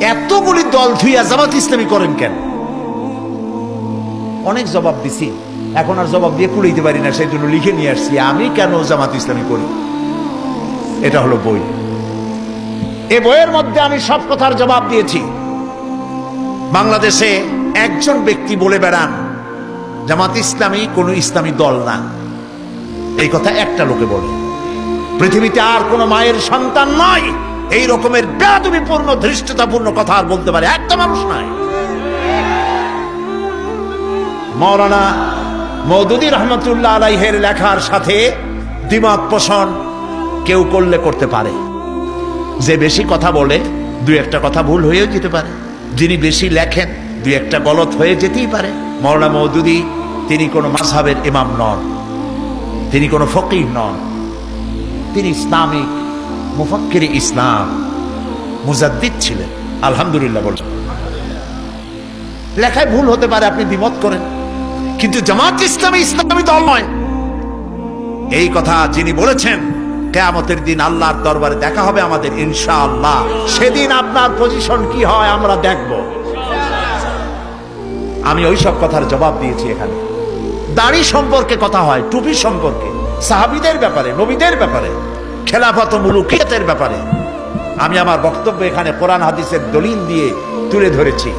এতগুলি দল ধুইয়া জামাত ইসলামী করেন কেন? অনেক জবাব দিছি। এখন আর জবাব দিয়ে কুড়াইতে পারি না, সেই জন্য লিখে নিয়ে আসছি। আমি কেন জামাত ইসলামী করি? এটা হলো বই। এ বইয়ের মধ্যে আমি সব কথার জবাব দিয়েছি। বাংলাদেশে একজন ব্যক্তি বলে বেড়ান, জামাত ইসলামী কোনো ইসলামী দল না। এই কথা একটা লোকে বলে। পৃথিবীতে আর কোন মায়ের সন্তান নয়। এই রকমের বেদবিপূর্ণ ধৃষ্টতাপূর্ণ কথা আর বলতে পারে একটা মানুষ নয় মৌলানা মৌদুদি রহমতুল্লাহ আলাইহের লেখার সাথে দ্বিমত পোষণ কেউ করলে করতে পারে। যে বেশি কথা বলে, দু একটা কথা ভুল হয়েও যেতে পারে। যিনি বেশি লেখেন, দু একটা গলত হয়ে যেতেই পারে। মৌলানা মৌদুদি তিনি কোনো মাসাবের ইমাম নন। তিনি কোনো ফকির নন। তিনি ইসলামিক মুফাক্কির ইসলাম মুজাদ্দিদ ছিলেন। আলহামদুলিল্লাহ বলছেন লেখায় ভুল হতে পারে, আপনি দ্বিমত করেন। কিন্তু জামাত ইসলামী ইসলামী দল নয়। এই কথা যিনি বলেছেন, কেয়ামতের দিন আল্লাহর দরবারে দেখা হবে আমাদের, ইনশাআল্লাহ। সেদিন আপনার পজিশন কি হয় আমরা দেখব। আমি ওই সব কথার জবাব দিয়েছি এখানে। দাড়ি সম্পর্কে কথা হয়, টুপি সম্পর্কে। সাহাবিদের ব্যাপারে, নবীদের ব্যাপারে। খেলাফত মুলুকিয়তের ব্যাপারে। আমি আমার বক্তব্য এখানে কোরআন হাদিসের দলিল দিয়ে তুলে ধরেছি।